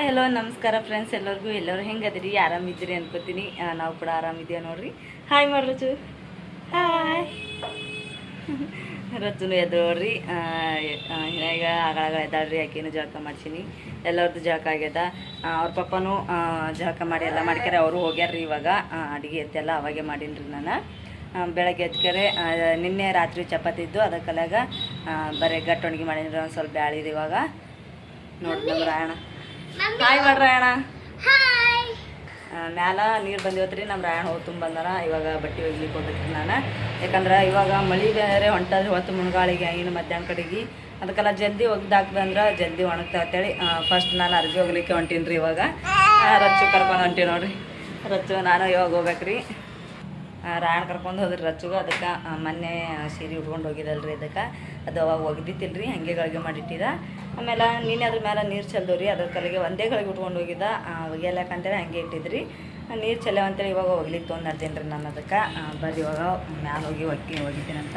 Hello ನಮಸ್ಕಾರ friends ಎಲ್ಲರಿಗೂ. ಎಲ್ಲರೂ ಹೆಂಗದಿರಿ ಆರಾಮಿದ್ದೀರಿ ಅನ್ಕೋತೀನಿ. ನಾವು ಕೂಡ ಆರಾಮಿದ್ದೀವಿ ನೋಡ್ರಿ. ಹಾಯ್ ಮಾಡಿ ರಚು ಹಾಯ್ ರಚುನು ಎದ್ದು ನೋಡ್ರಿ ಆ, ಆ, ಈಗ ಆಗಾಗ ಎದ್ದಾಳ್ರಿ ಆಕಿನೂ ಜಳಕ ಮಾಡ್ಸೀನಿ. ಎಲ್ಲರದ್ದು ಜಳಕ ಆಗ್ಯದ. ಅವ್ರ ಪಪ್ಪನೂ ಜಳಕ ಮಾಡಿ ಎಲ್ಲ ಮಾಡ್ಕ್ಯಾರ ಅವರು ಹೋಗ್ಯಾರ್ರಿ ಇವಾಗ. ಅಡುಗೆ ಎತ್ತೆಲ್ಲ ಅವಾಗೆ ಮಾಡೀನಿ ನಾನು. ಬೆಳಗ್ಗೆ ಎದ್ಕರೆ ನಿನ್ನೆ ರಾತ್ರಿ ಚಪಾತಿ ಇದ್ದು ಅದಕ್ಕೆಲ್ಲಾಗ ಬರೀ ಗಟ್ಟೊಣಗಿ ಮಾಡಿದ್ರೆ ಒಂದು ಸ್ವಲ್ಪ ಬ್ಯಾಳಿರಿ ಇವಾಗ. ನೋಡಿ ನಮ್ಮ ರಾಯಣ ಹಾಯ್ ಮಾಡ್ರಿ ಆ, ಮ್ಯಾಲ ನೀರು ಬಂದಿವತ್ರಿ ನಮ್ಮ ರಾಯಣ ಹೋಗಿ ತುಂಬ ಬಂದಾನ ಇವಾಗ ಬಟ್ಟೆ ಒಗ್ಲಿಕ್ಕೆ ಹೋಗ್ಬೇಕ್ರಿ ನಾನು. ಯಾಕಂದ್ರೆ ಇವಾಗ ಮಳೆ ಬೇರೆ ಹೊಂಟದ್ರಿ ಹೊತ್ತು ಮುಳುಗಾಳಿಗೆ ಇನ್ನು ಮಧ್ಯಾಹ್ನ ಕಡೆಗೆ. ಅದಕ್ಕೆಲ್ಲ ಜಲ್ದಿ ಒಗ್ದಾಕ್ದಂದ್ರೆ ಜಲ್ದಿ ಒಣಗ್ತಾ ಅಂತೇಳಿ ಫಸ್ಟ್ ನಾನು ಅರ್ಜಿ ಹೋಗ್ಲಿಕ್ಕೆ ಹೊಂಟೀನಿ ರೀ ಇವಾಗ ರಚ್ಚು ಕರ್ಕೊಂಡು ಹೊಂಟೀನಿ ನೋಡ್ರಿ. ರಚ್ಚು ನಾನು ಇವಾಗ ಹೋಗ್ಬೇಕ್ರಿ. ಆ, ರಾಯಣ ಕರ್ಕೊಂಡು ಹೋದ್ರೆ ರಚ್ಚುಗ ಅದಕ್ಕೆ ಮೊನ್ನೆ ಸೀರೆ ಉಟ್ಕೊಂಡು ಹೋಗಿದಲ್ರಿ ಅದಕ್ಕೆ ಅದು ಅವಾಗ ಒಗ್ದಿತ್ತಿಲ್ರಿ ಹಂಗೆ ಗಳಿಗೆ ಮಾಡಿಟ್ಟಿದ. ಆಮೇಲೆ ನೀನೆ ಅದ್ರ ಮೇಲೆ ನೀರು ಚೆಲ್ದವ್ರಿ ಅದ್ರ ಕಲೆಗೆ ಒಂದೇ ಗಳಿಗೆ ಉಟ್ಕೊಂಡು ಹೋಗಿದ್ದ. ಒಗಿಯಲ್ಲಕ್ಕಂತೇಳಿ ಹಂಗೆ ಇಟ್ಟಿದ್ರಿ. ನೀರು ಚೆಲ್ಲವ ಅಂತೇಳಿ ಇವಾಗ ಹೋಗ್ಲಿಕ್ಕೆ ತೊಗೊಂಡಿರ್ತೀನಿ ರೀ ನಾನು ಅದಕ್ಕೆ. ಬರ್ರಿ ಇವಾಗ ಮ್ಯಾಲೆ ಹೋಗಿ ಒಗ್ಗಿ ಅಂತ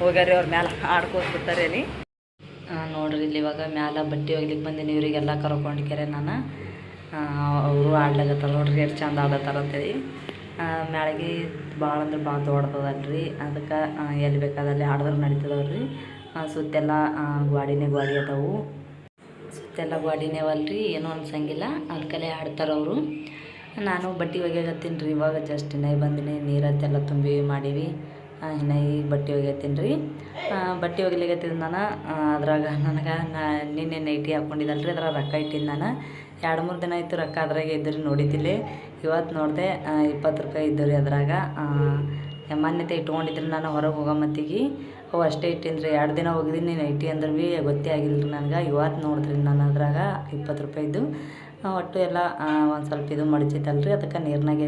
ಹೋಗ್ಯಾರಿ ಅವ್ರ ಮ್ಯಾಲೆ ಆಡ್ಕೋಸ್ಬಿಡ್ತಾರೆ ರೀ ನೋಡ್ರಿ ಇಲ್ಲಿ ಇವಾಗ ಮ್ಯಾಲ ಬಟ್ಟೆ ಒಗ್ಲಿಕ್ಕೆ ಬಂದೀನಿ ಇವರಿಗೆಲ್ಲ ಕರ್ಕೊಂಡಿಕ್ಯಾರೆ ನಾನು. ಅವರು ಆಡ್ಲಾಗತ್ತಾರ ನೋಡ್ರಿ ಎಷ್ಟು ಚಂದ ಆಡತ್ತಾರ ಅಂತೇಳಿ. ಮ್ಯಾಳಗಿ ಭಾಳ ಅಂದ್ರೆ ಭಾಳ ದೊಡ್ಡದಲ್ರಿ ಅದಕ್ಕೆ ಎಲ್ಲಿ ಬೇಕಾದಲ್ಲಿ ಆಡಿದ್ರೆ ನಡೀತದವ್ರಿ. ಸುತ್ತೆಲ್ಲ ಗ್ವಾಡಿನೇ ಗ್ವಾಡಿ ಅದಾವು. ಸುತ್ತೆಲ್ಲ ಗ್ವಾಡಿನೇ ಅವಲ್ರಿ, ಏನೂ ಅನ್ಸಂಗಿಲ್ಲ. ಅದಕ್ಕಲ್ಲೇ ಅವರು. ನಾನು ಬಟ್ಟೆ ಒಗ್ಯಾಗತ್ತೀನಿ ರೀ ಇವಾಗ ಜಸ್ಟ್ ಇನ್ನ ಬಂದಿನಿ ನೀರತ್ತೆಲ್ಲ ತುಂಬಿ ಮಾಡೀವಿ. ಇನ್ನೈ ಈಗ ಬಟ್ಟೆ ಒಗೆಯತ್ತೀನಿ ರೀ ಬಟ್ಟೆ ಒಗಿಲಿಗತ್ತಿದ್ದು ನಾನು ಅದ್ರಾಗ ನನಗೆ ನಾ ನಿನ್ನೆ ನೈಟಿ ಹಾಕ್ಕೊಂಡಿದ್ದಲ್ರಿ ಅದ್ರಾಗ ರೊಕ್ಕ ಇಟ್ಟಿನಿ ನಾನು. ಎರಡು ಮೂರು ದಿನ ಆಯಿತು ರೊಕ್ಕ ಅದ್ರಾಗೆ ಇದ್ರೆ ನೋಡಿದ್ದಿಲ್ಲ. ಇವತ್ತು ನೋಡಿದೆ ಇಪ್ಪತ್ತು ರೂಪಾಯಿ ಇದ್ದು ರೀ ಅದ್ರಾಗ ಮಾನ್ಯತೆ ಇಟ್ಕೊಂಡಿದ್ರಿ ನಾನು ಹೊರಗೆ ಹೋಗೋ ಮತ್ತಿಗೆ. ಅವು ಅಷ್ಟೇ ಇಟ್ಟೀನಿ ರೀ ಎರಡು ದಿನ ಹೋಗಿದ್ದೀನಿ, ನೈಟಿ ಅಂದ್ರೆ ಭೀ ಗೊತ್ತೇ ಆಗಿಲ್ಲ ರೀ ನನಗೆ. ಇವತ್ತು ನೋಡಿದ್ರಿ ನಾನು ಅದ್ರಾಗ ಇಪ್ಪತ್ತು ರೂಪಾಯಿದ್ದು ಒಟ್ಟು ಎಲ್ಲ ಒಂದು ಸ್ವಲ್ಪ ಇದು ಮಡಚಿತ್ತಲ್ಲ ರೀ ಅದಕ್ಕೆ ನೀರ್ನಾಗ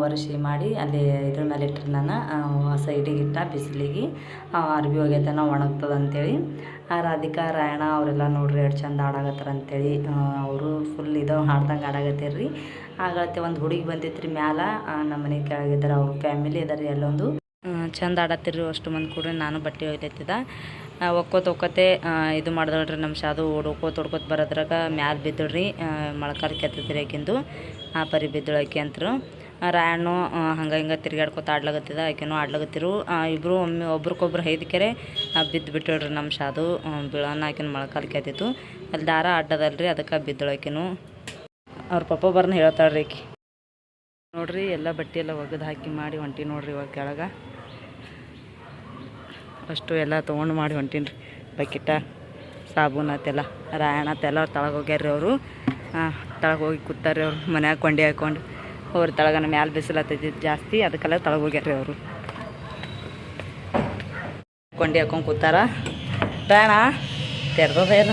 ಒರೆಸಿ ಮಾಡಿ, ಅಲ್ಲಿ ಇದ್ರ ಮೇಲೆ ಇಟ್ಟರೆ ನಾನು ಸೈಡಿಗೆ ಇಟ್ಟ, ಬಿಸಿಲಿಗೆ ಅರ್ಬಿ ಹೋಗ್ಯತನ ಒಣಗ್ತದೆ ಅಂತೇಳಿ ಆ, ರಾಧಿಕಾ, ರಾಯಣ ಅವರೆಲ್ಲ ನೋಡ್ರಿ ಎಷ್ಟು ಚಂದ ಆಡಾಗತ್ತಾರ ಅಂತೇಳಿ ಅವರು ಫುಲ್ ಇದು ಹಾಡ್ದಂಗೆ ಆಡಾಗತ್ತೀರಿ ರೀ ಆಗತ್ತೆ ಒಂದು ಹುಡುಗಿ ಬಂದಿತ್ತು ರೀ ಮ್ಯಾಲ ನಮ್ಮ ಮನೆ ಕೆಳಗಿದ್ದಾರೆ ಅವ್ರ ಫ್ಯಾಮಿಲಿ ಇದಾರೆ ಎಲ್ಲೊಂದು. ಚಂದ ಆಡತ್ತೀರಿ ಅಷ್ಟು ಮಂದಿ ಕೂಡ ನಾನು ಬಟ್ಟೆ ಒಯ್ಲತ್ತಿದ್ದ ಒಕ್ಕೋತ ಒಕ್ಕೋತೆ ಇದು ಮಾಡ್ದಳ್ರಿ ನಮ್ಮ ಶಾದು ಓಡೋಕೋತ ಓಡ್ಕೋತ ಬರೋದ್ರಾಗ ಮ್ಯಾಲ ಬಿದ್ದಳ್ರಿ ಮೊಳಕಾಲು ಕೆತ್ತದ್ರಿ ಆಕಿಂದು ಆ, ಪರಿ ಬಿದ್ದಳು ಆಕೆ ಅಂತರು. ರಾಯಣ್ಣು ಹಂಗೆ ಹಿಂಗೆ ತಿರ್ಗಾಡ್ಕೊತ ಆಡ್ಲಾಗತ್ತಿದ, ಆಕೆನೂ ಆಡ್ಲಾಗತ್ತಿರು. ಇಬ್ಬರು ಒಮ್ಮೆ ಒಬ್ರಿಗೊಬ್ರು ಹೈದಕೆರೆ ಬಿದ್ದು ಬಿಟ್ಟಳ್ರಿ ನಮ್ಮ ಶಾದು ಬೀಳೋಣ ಆಕಿನ ಮೊಳಕಾಲು ಕೆತ್ತಿತ್ತು ಅಲ್ಲಿ ದಾರ ಅಡ್ಡದಲ್ರಿ, ಅದಕ್ಕೆ ಬಿದ್ದಳು ಆಕೆನೂ. ಅವ್ರ ಪಪ್ಪ ಬರ್ನ ಹೇಳ್ತಾಳ್ರಿ ಆಕೆ. ನೋಡ್ರಿ, ಎಲ್ಲ ಬಟ್ಟೆ ಎಲ್ಲ ಒಗೆದು ಹಾಕಿ ಮಾಡಿ ಹೊಂಟಿ ನೋಡ್ರಿ ಇವಾಗ ಕೆಳಗೆ. ಅಷ್ಟು ಎಲ್ಲ ತೊಗೊಂಡು ಮಾಡಿ ಹೊಂಟೀನಿ ರೀ. ಬಕೆಟ, ಸಾಬೂನು ಆತೆಲ್ಲ ರಾಯಣ ಅತ್ತೆಲ್ಲ ಅವ್ರು ತಳಗೆ ಹೋಗ್ಯಾರ ರೀ ಅವರು. ತಳಗೆ ಹೋಗಿ ಕೂತಾರೆ ಅವ್ರು. ಮನ್ಯಾಗ ಕೊಂಡಿ ಹಾಕೊಂಡು ಅವ್ರ ತಳಗನ ಮ್ಯಾಲೆ ಬಿಸಿಲತ್ತೈತಿ ಜಾಸ್ತಿ, ಅದಕ್ಕೆಲ್ಲ ತಳಗೆ ಹೋಗ್ಯಾರ ರೀ ಅವರು. ಕೊಂಡಿ ಹಾಕೊಂಡು ಕೂತಾರ. ರಾಯಣ ತೆರೆದೋದೇನ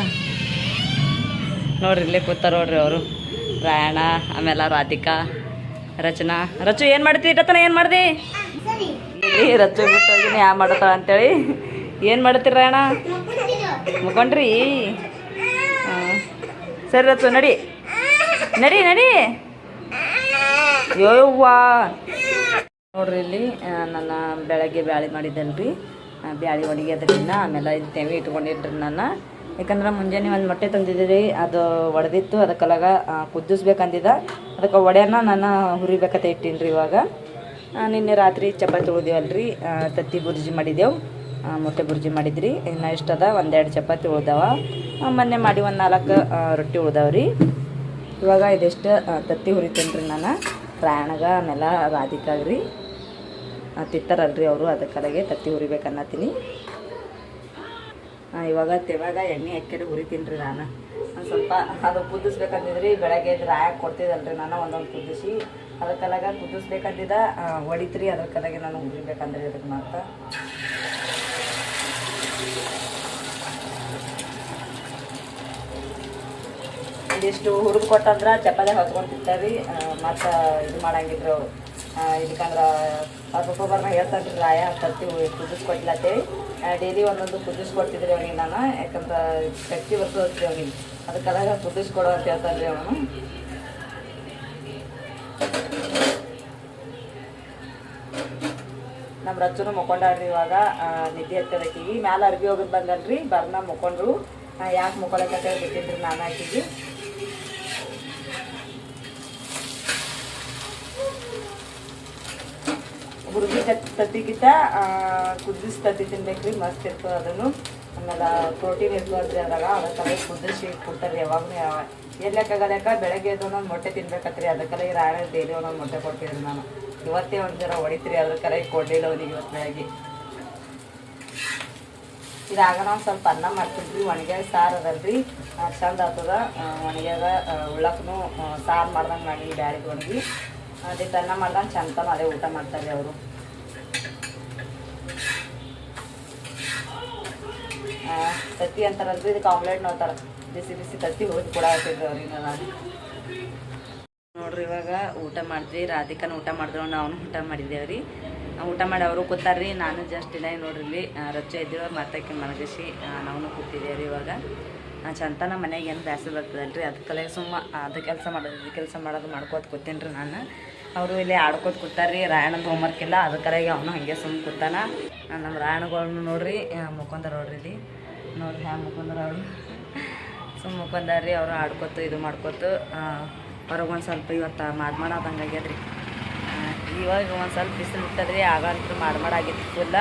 ನೋಡ್ರಿ ಇಲ್ಲೇ ಕೂತಾರ ನೋಡ್ರಿ ಅವರು. ರಾಯಣ ಆಮೇಲೆ ರಾಧಿಕಾ, ರಚನಾ. ರಚು, ಏನು ಮಾಡ್ತಿ? ರತನ, ಏನು ಮಾಡ್ದಿ? ಇಲ್ಲಿ ರಚು ಬಿಟ್ಟು ಹೋಗಿನಿ, ಯಾ ಮಾಡತ್ತಾಳ ಅಂತೇಳಿ. ಏನು ಮಾಡ್ತೀರ ಅಣ್ಣ? ಮುಕೊಂಡ್ರಿ ಸರಿ ರಚ್ಚು, ನಡಿ. ನಡಿ ನಡಿ. ಯೋವ್ವಾ. ನೋಡ್ರಿ ಇಲ್ಲಿ ನನ್ನ ಬೆಳಗ್ಗೆ ಬ್ಯಾಳಿ ಮಾಡಿದ್ದಲ್ರಿ. ಬ್ಯಾಳಿ ಒಣಗಿದ್ರಿಂದ ಆಮೇಲೆ ಇದು ತೆವಿ ಇಟ್ಕೊಂಡಿದ್ರಿ ನಾನು ಯಾಕಂದ್ರೆ ಮುಂಜಾನೆ ಒಂದು ಮೊಟ್ಟೆ ತಂದಿದ್ದೀರಿ, ಅದು ಒಡೆದಿತ್ತು ಅದಕ್ಕೆಲ್ಲಾಗ ಕುದಿಸ್ಬೇಕಂದಿದ್ದ ಅದಕ್ಕೆ ಒಡೆಯನ್ನ ನಾನು ಹುರಿಬೇಕಂತ ಇಟ್ಟೀನಿ ರೀ ಇವಾಗ. ನಿನ್ನೆ ರಾತ್ರಿ ಚಪಾತಿ ಉಳ್ದೇವಲ್ರಿ ತತ್ತಿ ಬುರ್ಜಿ ಮಾಡಿದೆವು. ಮೊಟ್ಟೆ ಬುರ್ಜಿ ಮಾಡಿದ್ರಿ. ಇನ್ನು ಇಷ್ಟದ ಒಂದೆರಡು ಚಪಾತಿ ಉಳ್ದಾವ ಮೊನ್ನೆ ಮಾಡಿ ಒಂದು ನಾಲ್ಕು ರೊಟ್ಟಿ ಉಳ್ದಾವ್ರಿ ಇವಾಗ ಇದೆಷ್ಟು ತತ್ತಿ ಹುರಿತೀನಿ ರೀ ನಾನು. ಪ್ರಯಾಣಗ ಆಮೇಲೆ ರಾಧಿಕಾಗ್ರಿ. ತಿತ್ತಾರಲ್ರಿ ಅವರು ಅದಕ್ಕಲಾಗೆ ತತ್ತಿ ಹುರಿಬೇಕನ್ನತ್ತೀನಿ ಇವಾಗ ತೆವಾಗ ಎಣ್ಣೆ ಹಾಕ್ಯಾರ ಹುರಿತೀನಿ ರೀ ನಾನು. ಒಂದು ಸ್ವಲ್ಪ ಅದು ಕುದಿಸ್ಬೇಕಂತಿದ್ರಿ ಬೆಳಗ್ಗೆ ರಾಯಕ್ಕೆ ಕೊಡ್ತಿದ್ದಲ್ರಿ ನಾನು ಒಂದೊಂದು ಕುದಿಸಿ. ಅದಕ್ಕೆಲ್ಲಾಗ ಕುದಿಸ್ಬೇಕಂತಿದ್ದ ಹೊಡಿತ್ರಿ, ಅದ್ರ ನಾನು ಉರಿಬೇಕಂದ್ರೆ ಅದಕ್ಕೆ ಮಾತ್ರ. ಇದಿಷ್ಟು ಹುರಿದು ಕೊಟ್ಟಂದ್ರೆ ಚಪಾತಿ ಹೊತ್ಕೊಂಡು ತಿಂತಾರಿ ಮತ್ತು ಇದು ಮಾಡಂಗಿದ್ರು ಇದಕ್ಕಂದ್ರೆ ಬರ್ನ ಹೇಳ್ತಾನ್ರಿ ರಾಯ, ತತ್ತಿ ಕುದಿಸ್ಕೊಟ್ಲತ್ತೇವಿ. ಡೈಲಿ ಒಂದೊಂದು ಕುದಿಸ್ಕೊಡ್ತಿದ್ರಿ ಅವ್ನಿಗೆ ನಾನು. ಯಾಕಂದ್ರೆ ಶಕ್ತಿ ಬರ್ತದತ್ರಿ ಅವ್ನಿಗೆ. ಅದಕ್ಕೆಲ್ಲ ಕುದಿಸ್ಕೊಡು ಅಂತ ಹೇಳ್ತಾನೆ ರೀ ಅವನು. ನಮ್ಮ ರಜ್ಜುನು ಮುಕೊಂಡಾಡ್ರಿ ಇವಾಗ ನಿದ್ದೆ ಹತ್ತದಕ್ಕಿಗಿ ಮ್ಯಾಲೆ ಅರ್ಬಿ ಹೋಗಿದ್ ಬಂದಲ್ರಿ, ಬರ್ನ ಮುಕೊಂಡ್ರು. ಯಾಕೆ ಮುಕೊಳಕತ್ತೇಳಿ ಬಿಟ್ಟಿದ್ರು ನಾನು ಹಾಕಿದ್ವಿ ಹುರ್ಗಿ ತತ್ತಿಗಿತ ಕುದಿಸಿ ತತ್ತಿ ತಿನ್ಬೇಕ್ರಿ, ಮಸ್ತ್ ಇರ್ತದೆ ಅದನ್ನು. ಆಮೇಲೆ ಪ್ರೋಟೀನ್ ಇರ್ತದ್ರಿ ಅದಾಗ ಅದಕ್ಕೆ ಕುದಿಸಿ ಕೊಡ್ತಾರೆ ಯಾವಾಗಲೂ ಯಾವ. ಬೆಳಗ್ಗೆ ಎದ್ದು ಒಂದೊಂದು ಮೊಟ್ಟೆ ತಿನ್ಬೇಕತ್ರಿ, ಅದಕ್ಕೆಲ್ಲ ಈ ರಾಯಣ ಡೈಲಿ ಒಂದೊಂದು ಮೊಟ್ಟೆ ಕೊಡ್ತೀನಿ ನಾನು. ಇವತ್ತೇ ಒಂದು ಜನ ಹೊಡಿತೀರಿ ಅದ್ರ ಕರೆ ಕೊಡಲಿಲ್ಲ ಅವನಿಗೆ ಇವತ್ತು ಬೆಳಗ್ಗೆ ಇದಾಗ ನಾವು ಸ್ವಲ್ಪ ಅನ್ನ ಮಾಡ್ತಿದ್ವಿ ಒಣಗ್ಯಾಗ ಸಾರು ಅದಲ್ರಿ. ಚಂದ ಆಗ್ತದ ಒಣಗ್ಯಾಗ ಉಳ್ಳಕ್ಕೂ ಸಾರು ಮಾಡ್ದಂಗೆ ಮಾಡಿ ಬ್ಯಾಳಿಗೆ ಒಣಗಿ. ಅದಕ್ಕೆ ಅನ್ನ ಮಾಡ್ದಂಗೆ ಚಂದ ಅದೇ ಊಟ ಮಾಡ್ತಾರೆ ಅವರು. ತತ್ತಿ ಅಂತಾರಲ್ರಿ ಇದಕ್ಕೆ ಆಮ್ಲೆಟ್ ನೋಡ್ತಾರೆ ಬಿಸಿ ಬಿಸಿ ತತ್ತಿ ಹೋಗಿ ಕೂಡ ಹಾಕಿದ್ರು ಅವ್ರಿಗೆ ನಾನು. ನೋಡ್ರಿ ಇವಾಗ ಊಟ ಮಾಡಿದ್ವಿ. ರಾಧಿಕಾನ ಊಟ ಮಾಡಿದ್ರು ನಾವು ಊಟ ಮಾಡಿದ್ದೇವ್ರಿ ಊಟ ಮಾಡಿ ಅವರು ಕೂತಾರ್ರಿ ನಾನು ಜಸ್ಟ್ ಇಲ್ಲ ನೋಡ್ರಿ ಇಲ್ಲಿ ರೊಚ್ಚ ಇದ್ದೀವಿ ಮಾತಾಕಿ ಮಲಗಿಸಿ ನಾವು ಕೂತಿದ್ದೇವ್ರಿ ಇವಾಗ. ಆ, ಚಂತನ ಮನೆಗೆ ಏನು ಬ್ಯಾಸರ ಬರ್ತದಲ್ರಿ? ಅದಕ್ಕೆ ಸುಮ್ಮ ಅದು ಕೆಲಸ ಮಾಡೋದು ಇದು ಕೆಲಸ ಮಾಡೋದು ಮಾಡ್ಕೋತ ಕೂತೀನಿ ರೀ ನಾನು. ಅವರು ಇಲ್ಲಿ ಆಡ್ಕೋತ ಕೂತಾರ್ರಿ ರಾಯಣ್ಣನ ಹೋಮ್ವರ್ಕ್ ಇಲ್ಲ ಅದಕ್ಕಲಾಗಿ ಅವನು ಹಾಗೆ ಸುಮ್ಮ ಕೂತಾನ. ನಮ್ಮ ರಾಯಣ್ಣಗಳ್ನು ನೋಡ್ರಿ ಮುಖಂದ್ರ ನೋಡ್ರಿ ಇಲ್ಲಿ. ನೋಡ್ರಿ ಹ್ಯಾ ಮುಖಂದ್ರ ಅವರು. ಸುಮ್ಮ ಮುಖಂದಾರ್ರಿ ಅವರು ಆಡ್ಕೊತು ಇದು ಮಾಡ್ಕೊತು ಹೊರಗೆ ಒಂದು ಸ್ವಲ್ಪ ಇವತ್ತು ಮಾಡ್ ಮಾಡಾದಂಗೆ ಆಗ್ಯದ್ರಿ. ರೀ ಇವಾಗ ಒಂದು ಸ್ವಲ್ಪ ಬಿಸಿಲು ಬಿಟ್ಟದ್ರಿ ಆಗಂತೂ ಮಾಡಿ ಮಾಡ್ ಮಾಡಾಗಿತ್ತು ಫುಲ್ಲ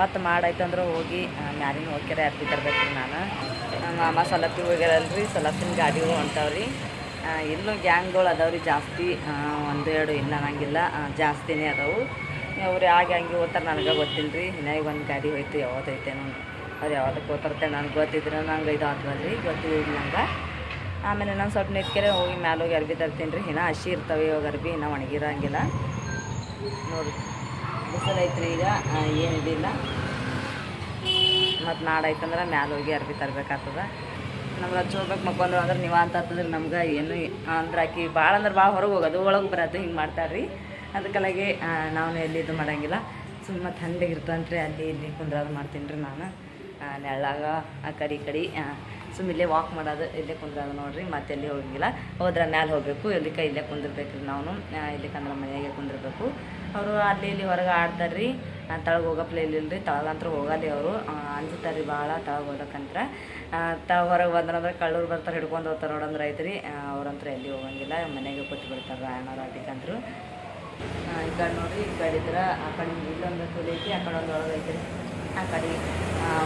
ಮತ್ತು ಮಾಡಾಯ್ತಂದ್ರೆ ಹೋಗಿ ಮ್ಯಾಲಿನ ಹೋಗ್ಯಾರ ಅರ್ಬಿ ತರ್ಬೇಕು ನಾನು. ಮಾಮ ಸಲಪಿ ಹೋಗ್ಯಾರಲ್ರಿ ಸಲಪಿನ ಗಾಡಿಗಳು ಆ, ಇಲ್ಲೂ ಗ್ಯಾಂಗ್ಗಳು ಅದಾವ್ರಿ ಜಾಸ್ತಿ. ಒಂದೆರಡು ಇಲ್ಲ ಅನ್ನಂಗಿಲ್ಲ. ಜಾಸ್ತಿನೇ ಅದಾವು. ಅವ್ರು ಯಾವ ಗ್ಯಾಂಗಿಗೆ ಹೋಗ್ತಾರೆ ನನಗೆ ಗೊತ್ತಿಲ್ಲ ರೀ ಇನ್ನಾಗ ಒಂದು ಗಾಡಿ ಹೋಯ್ತು ಯಾವತ್ತೈತೇನೋ ಅವ್ರು ಯಾವ್ದಕ್ಕೆ ಹೋಗ್ತಾರತ್ತೆ ನನಗೆ ಗೊತ್ತಿದ್ರೆ ನಂಗೆ ಇದು ಆಗ್ತದಲ್ರಿ ಗೊತ್ತಿಲ್ಲ ನಂಗೆ. ಆಮೇಲೆ ನಾನು ಸ್ವಲ್ಪ ನೆತ್ಕೆರೆ ಹೋಗಿ ಮ್ಯಾಲೆ ಹೋಗಿ ಅರ್ಬಿ ತರ್ತೀನಿ ರೀ. ಇನ್ನೂ ಹಸಿ ಇರ್ತವೆ ಇವಾಗ ಅರ್ಬಿ, ಇನ್ನೂ ಒಣಗಿರಂಗಿಲ್ಲ. ನೋಡಿ ಬಿಸಿಲು ಐತ್ರಿ ಈಗ ಏನಿದಿಲ್ಲ ಮತ್ತು ನಾಡಾಯ್ತಂದ್ರೆ ಮ್ಯಾಲೆ ಹೋಗಿ ಅರ್ಬಿ ತರಬೇಕಾಗ್ತದೆ. ನಮ್ಗೆ ಹಚ್ಚಿ ಹೋಗ್ಬೇಕು ಅಂದ್ರೆ ನೀವು ಅಂತ ಅಂತಂದ್ರೆ ನಮ್ಗೆ ಏನು ಅಂದ್ರೆ ಆಕಿ ಭಾಳ ಅಂದ್ರೆ ಭಾಳ ಹೊರಗೆ ಹೋಗೋದು ಒಳಗೆ ಬರೋದು ಹಿಂಗೆ ಮಾಡ್ತಾರೆ ರೀ. ಅದಕ್ಕಾಗಿ ನಾವು ಎಲ್ಲಿ ಇದು ಮಾಡೋಂಗಿಲ್ಲ. ಸುಮ್ಮ ಥಂಡಿಗೆ ಇರ್ತಂತ್ರಿ, ಅಲ್ಲಿ ಇಲ್ಲಿ ಕುಂದ್ರದು ಮಾಡ್ತೀನಿ ರೀ ನಾನು. ನೆಳ್ಳಾಗ, ಆ ಕಡೆ ಈ ಕಡೆ ಸುಮ್ಮ ಇಲ್ಲೇ ವಾಕ್ ಮಾಡೋದು, ಇಲ್ಲೇ ಕುಂದ್ರದು ನೋಡ್ರಿ, ಮತ್ತೆ ಎಲ್ಲಿ ಹೋಗಿಲ್ಲ ಹೋದ್ರೆ ಮ್ಯಾಲೆ ಹೋಗಬೇಕು ಇಲ್ಲಿಕ ಇಲ್ಲೇ ಕುಂದಿರ್ಬೇಕು ರೀ ನಾವು ಇಲ್ಲಿಕಂದ್ರೆ ಮನೆಯಾಗೆ ಕುಂದಿರ್ಬೇಕು. ಅವರು ಅಲ್ಲಿ ಇಲ್ಲಿ ಹೊರಗೆ ಆಡ್ತಾರೆ ರೀ ತಳಗೆ ಹೋಗೋ ಪ್ಲೇ ಇಲ್ಲ ರೀ ತಳಗಂತ್ರ ಹೋಗಲ್ಲ ಅವರು. ಅಂಜುತ್ತಾರೆ ರೀ ಭಾಳ ತಳಗೆ ಹೋದಕ್ಕಂತ್ರ ತ, ಹೊರಗೆ ಬಂದ್ರಂದ್ರೆ ಕಳ್ಳೂರು ಬರ್ತಾರೆ, ಹಿಡ್ಕೊಂಡು ಹೋಗ್ತಾರೆ ನೋಡಂದ್ರೆ ಐತ್ರಿ. ಅವ್ರಂತ್ರ ಎಲ್ಲಿ ಹೋಗಂಗಿಲ್ಲ, ಮನೆಗೆ ಕೊಟ್ಟು ಬಿಡ್ತಾರೆ ರಾಯಣ್ಣವ್ರು ಅದಕ್ಕಂದ್ರು ಈ ಕಡೆ ನೋಡ್ರಿ, ಈ ಕಡೆ ಇದ್ರೆ, ಆ ಕಡೆ ಇಲ್ಲೊಂದು ಕೂಲಿ ಐತಿ, ಆ ಕಡೆ ಒಂದು ಒಳಗೆ ಐತ್ರಿ. ಆ ಕಡೆ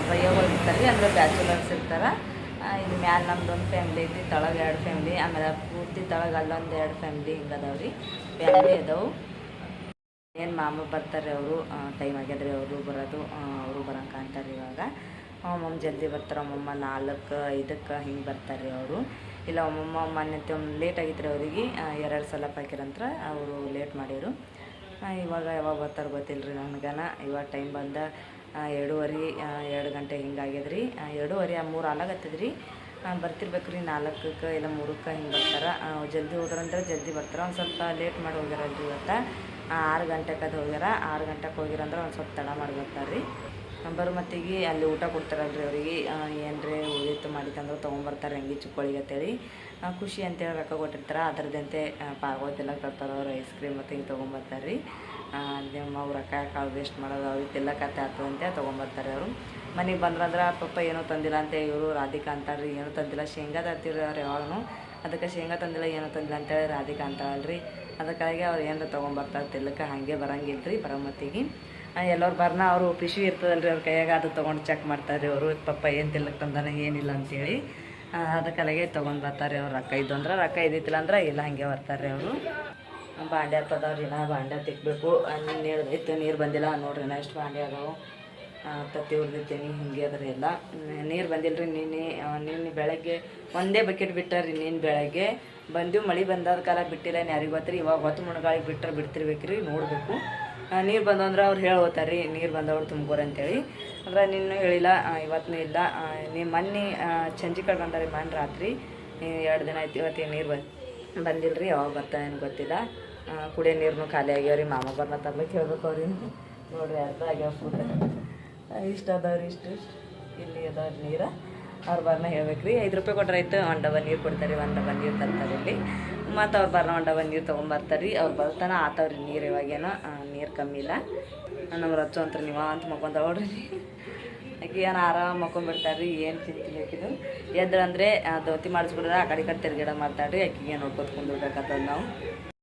ಬಯ್ಯೋಗಳು ಇರ್ತಾರೆ ಅಂದ್ರೆ ಬ್ಯಾಚುಲರ್ಸ್ ಇರ್ತಾರೆ. ಇಲ್ಲಿ ಮ್ಯಾಲೆ ಒಂದು ಫ್ಯಾಮ್ಲಿ ಐತಿ, ತಳಗ ಎರಡು ಫ್ಯಾಮ್ಲಿ ಆಮೇಲೆ ಪೂರ್ತಿ ತಳಗ ಅಲ್ಲೊಂದು ಎರಡು ಫ್ಯಾಮ್ಲಿ ಹಿಂಗೆ ಅದಾವೆ ರೀ ಫ್ಯಾಮ್ಲಿ ಅದಾವು. ಏನು ಮಾಮ ಬರ್ತಾರೆ ಅವರು ಟೈಮ್ ಆಗ್ಯದ್ರಿ ಅವರು ಬರೋದು ಅವರು ಬರೋಂಗೆ ಕಾಣ್ತಾರೆ ಇವಾಗ. ಅಮ್ಮಮ್ಮ ಜಲ್ದಿ ಬರ್ತಾರೆ ಅಮ್ಮಮ್ಮ ನಾಲ್ಕು ಐದಕ್ಕೆ ಹಿಂಗೆ ಬರ್ತಾರೆ ಅವರು. ಇಲ್ಲ ಅಮ್ಮಮ್ಮ ಮೊನ್ನೆ ಲೇಟ್ ಆಗಿತ್ತು ರೀ ಅವರಿಗೆ ಎರಡು ಸಲ ಪಾಕಿರಂತ್ರ ಅವರು ಲೇಟ್ ಮಾಡಿರು ಇವಾಗ ಯಾವಾಗ ಬರ್ತಾರೆ ಗೊತ್ತಿಲ್ಲ ರೀ ನನಗನ. ಇವಾಗ ಟೈಮ್ ಬಂದ ಎರಡೂವರೆ ಆ, ಎರಡು ಗಂಟೆ ಹಿಂಗೆ ಆಗ್ಯದ್ರಿ ಆ, ಎರಡೂವರೆ ಮೂರು ಆಲಾಗತ್ತದ್ರಿ ಬರ್ತಿರ್ಬೇಕು ರೀ ನಾಲ್ಕಕ್ಕೆ ಇಲ್ಲ ಮೂರಕ್ಕೆ ಹಿಂಗೆ ಬರ್ತಾರೆ. ಜಲ್ದಿ ಹೋದ್ರಂದ್ರೆ ಜಲ್ದಿ ಬರ್ತಾರೆ. ಒಂದು ಸ್ವಲ್ಪ ಲೇಟ್ ಮಾಡಿ ಹೋಗ್ಯಾರಲ್ರಿ ಇವತ್ತು. ಆರು ಗಂಟೆಗೆ ಹೋಗ್ಯಾರ. ಆರು ಗಂಟೆಗೆ ಹೋಗಿರಂದ್ರೆ ಒಂದು ಸ್ವಲ್ಪ ತಡ ಮಾಡಿ ಬರ್ತಾರೆ ರೀ. ಬರೋ ಮತ್ತಿಗೆ ಅಲ್ಲಿ ಊಟ ಕೊಡ್ತಾರಲ್ರಿ ಅವ್ರಿಗೆ. ಏನ್ರಿ ಉಳಿತು ಮಾಡಿತಂದ್ರೆ ತೊಗೊಂಬರ್ತಾರೆ ಹೆಂಗೆ ಚಿಕ್ಕೋಳಿಗೆ ಅಂತೇಳಿ. ಖುಷಿ ಅಂತೇಳಿ ರೊಕ್ಕ ಕೊಟ್ಟಿರ್ತಾರೆ. ಅದರದಂತೆ ಪಾರ್ಗೋತೆಲ್ಲ ತರ್ತಾರೆ ಅವ್ರು ಐಸ್ ಕ್ರೀಮ್ ಮತ್ತು ಹಿಂಗೆ ತೊಗೊಂಬರ್ತಾರೆ ರೀ. ನಿಮ್ಮ ಅವ್ರು ರೊಕ್ಕ ಕಾಳು ವೇಸ್ಟ್ ಮಾಡೋದು ಅವ್ರಿಗೆ ಕತೆ ಆಗ್ತದಂತೆ ತೊಗೊಂಬರ್ತಾರೆ ಅವರು. ಮನೆಗೆ ಬಂದ್ರಂದ್ರೆ ಪಪ್ಪ ಏನೂ ತಂದಿಲ್ಲ ಅಂತ ಇವರು, ರಾಧಿಕಾ ಅಂತಾರೆ ರೀ ಏನೂ ತಂದಿಲ್ಲ, ಶೇಂಗಾ ತರ್ತಿರಿ ಅವ್ರು ಯಾವಾಗೂ ಅದಕ್ಕೆ ಶೇಂಗಾ ತಂದಿಲ್ಲ, ಏನೂ ತಂದಿಲ್ಲ ಅಂತೇಳಿ ರಾಧಿಕಾ ಅಂತಾಳ್ರಿ ಅದಕ್ಕಾಗಿ ಅವ್ರು ಏನಾರ ತೊಗೊಂಬರ್ತಾರೆ ತಿಲ್ಲಕ್ಕೆ ಹಾಗೆ ಬರಂಗಿಲ್ಲ ರೀ ಬರಮತ್ತಿಗೆ ಎಲ್ಲರು ಬರ್ನ ಅವರು ಪಿಶು ಇರ್ತದಲ್ರಿ ಅವ್ರ ಕೈಯಾಗ, ಅದು ತೊಗೊಂಡು ಚೆಕ್ ಮಾಡ್ತಾರೆ ಅವರು ಪಪ್ಪ ಏನು ತಿಲ್ಲಕ್ಕೆ ತಂದಾನೆ, ಏನಿಲ್ಲ ಅಂತೇಳಿ. ಅದಕ್ಕಲಾಗೆ ತೊಗೊಂಡು ಬರ್ತಾರೆ ಅವ್ರು ರೊಕ್ಕ ಇದ್ದು ಅಂದ್ರೆ, ರೊಕ್ಕ ಇದ್ದಿತ್ತಿಲ್ಲ ಅಂದ್ರೆ, ಇಲ್ಲ, ಹಾಗೆ ಬರ್ತಾರೆ ಅವರು. ಬಾಂಡೆ ಹತ್ತದವ್ರಿ ನಾ ಬಾಂಡೆ ತಿಕ್ಬೇಕು ನೀರು ಇತ್ತು ನೀರು ಬಂದಿಲ್ಲ, ನೋಡ್ರಿ ನಾ ಎಷ್ಟು ಬಾಂಡೆ ಅದಾವು. ತತ್ತಿ ಹೊಡೆದಿರ್ತೀನಿ ಹಿಂಗೆ ಅದ್ರ ಎಲ್ಲ. ನೀರು ಬಂದಿಲ್ಲ ರೀ ನಿನ್ನೆ ನಿನ್ನೆ ಬೆಳಗ್ಗೆ ಒಂದೇ ಬಕೆಟ್ ಬಿಟ್ಟಾರ್ರಿ ನೀನು ಬೆಳಗ್ಗೆ. ಬಂದು ಮಳೆ ಬಂದಾದ ಕಾಲ ಬಿಟ್ಟಿಲ್ಲ ಯಾರಿಗೆ ಗೊತ್ತ್ರಿ? ಇವಾಗ ಹೊತ್ತು ಮುಣಗಾಳಿಗೆ ಬಿಟ್ಟರೆ ಬಿಡ್ತಿರ್ಬೇಕ್ರಿ, ನೋಡಬೇಕು. ನೀರು ಬಂದಂದ್ರೆ ಅವ್ರು ಹೇಳಿ ಹೋತಾರೆ ರೀ ನೀರು ಬಂದವ್ರು ತುಂಬ್ಕೋರಿ ಅಂತೇಳಿ. ಅಂದ್ರೆ ನಿನ್ನೂ ಹೇಳಿಲ್ಲ ಇವತ್ತೂ ಇಲ್ಲ. ನೀವು ಮೊನ್ನೆ ಚಂಜಿ ಕಡೆ ಬಂದಾರೆ ಮನ್ ರಾತ್ರಿ. ಎರಡು ದಿನ ಆಯ್ತು ಇವತ್ತು ನೀರು ಬಂದು ಬಂದಿಲ್ಲ ರೀ ಯಾವಾಗ ಬರ್ತಾ ಏನು ಗೊತ್ತಿಲ್ಲ. ಕುಡಿಯೋ ನೀರನ್ನು ಖಾಲಿ ಆಗ್ಯಾವ ಮಾಮ ಬರ್ನ ತರ್ಲಿಕ್ಕೆ ಹೇಳ್ಬೇಕು ಅವ್ರಿ ನೋಡ್ರಿ, ಅರ್ಧ ಆಗ್ಯಾವ ಫುಲ್. ಇಷ್ಟು ಅದಾವ್ರಿ, ಇಷ್ಟು ಇಷ್ಟು. ಇಲ್ಲಿ ಅದಾವ್ರಿ ನೀರು. ಅವ್ರು ಬರ್ನ ಹೇಳ್ಬೇಕು ರೀ ಐದು ರೂಪಾಯಿ ಕೊಟ್ಟರೆ ಆಯ್ತು ಒನ್ ಡಬಲ್ ನೀರು ಕೊಡ್ತಾರೆ ಒನ್ ಡಬಲ್ ನೀರು ತರ್ತಾರೆ ಇಲ್ಲಿ. ಮತ್ತು ಅವ್ರು ಬರ್ನ ಒಂದು ಡಬಲ್ ನೀರು ತೊಗೊಂಬರ್ತಾರೆ ರೀ ಅವ್ರು ಬರ್ತಾನೆ, ಆತವ್ರಿ ನೀರು ಇವಾಗೇನೋ ನೀರು ಕಮ್ಮಿ ಇಲ್ಲ. ನಮ್ಮ ರಚ್ಚು ಅಂತ ನೀವು ಅಂತ ಮಕ್ಕೊಂತ ನೋಡ್ರಿ. ಆಕೆ ಏನು ಆರಾಮ ಮಕ್ಕೊಂಡ್ಬಿಡ್ತಾರೆ ರೀ ಏನು ಚಿಂತಿಲೇಕಿದು ಎದ್ರಂದ್ರೆ ದೋತಿ ಮಾಡಿಸ್ಬಿಡ್ರೆ ಆ ಕಡೆ ಕಡೆ ತಿರ್ಗಾಡ ಮಾಡ್ತಾಳೆ ರೀ ಆಕಿಗೆ ನೋಡ್ಕೊತ ಕುಂದಿರ್ಬೇಕಾಗ್ತದೆ ನಾವು.